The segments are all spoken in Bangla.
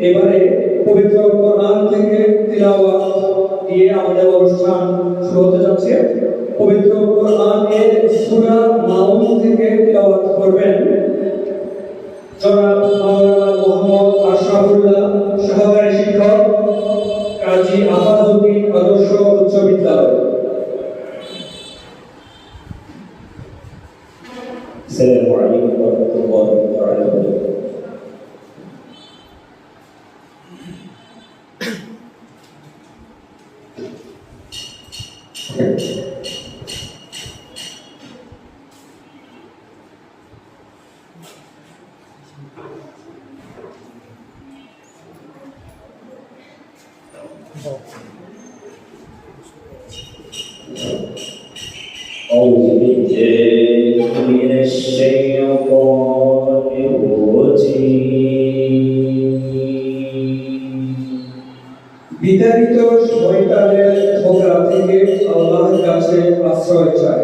এবারে পবিত্র কোরআন থেকে তিলাওয়াত দিয়ে আমাদের অনুষ্ঠান শুরু হতে যাচ্ছে পবিত্র কোরআনের সূরা মাউন থেকে তিলাওয়াত করবেন জনাব মাওলানা মোহাম্মদ আশরাফুল্লাহ সহকারী শিক্ষক কাজী আফাজউদ্দিন আদর্শ উচ্চ বিদ্যালয় السلام عليكم أعوذ بالله من الشيطان الرجيم বিতাড়িত শয়তানের ধোঁকা থেকে আল্লাহর কাছে আশ্রয় চাই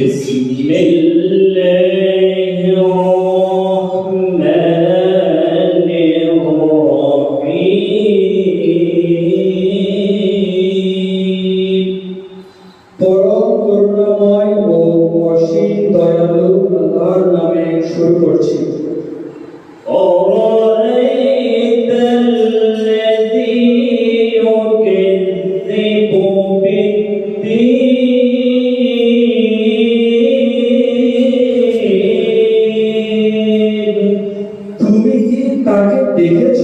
بسم الله الرحمن الرحيم তাকে দেখেছ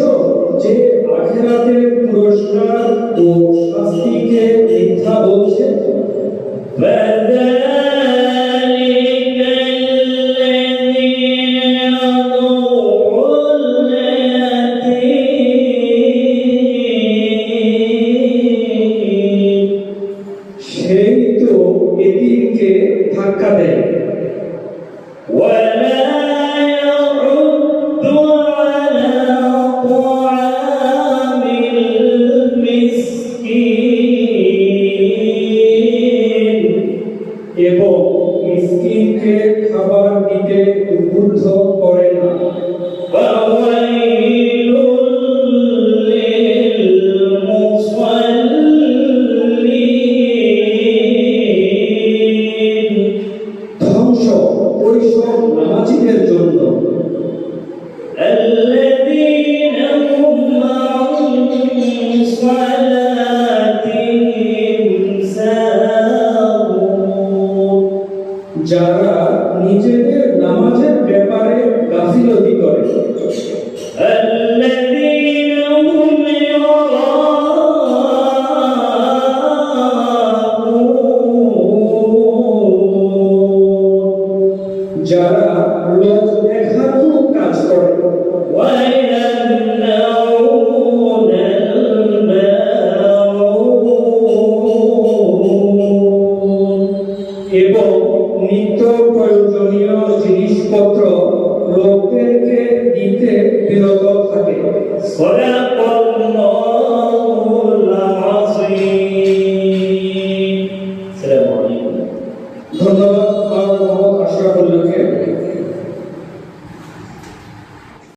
যে আখেরাতে পুরস্কার ও শাস্তিকে মিথ্যা বলছে? সেই তো এদিনকে ধাক্কা দেয়। এবং মিসকিনকে খাবার দিতে উদ্বুদ্ধ করে না। ধ্বংস ওইসব তারা নিজেদের নামাজের ব্যাপারে গাফিলতি করে। যারা এবং নিত্য প্রয়োজনীয় জিনিসপত্র লোকদেরকে দিতে বিরত থাকে। ধন্যবাদ।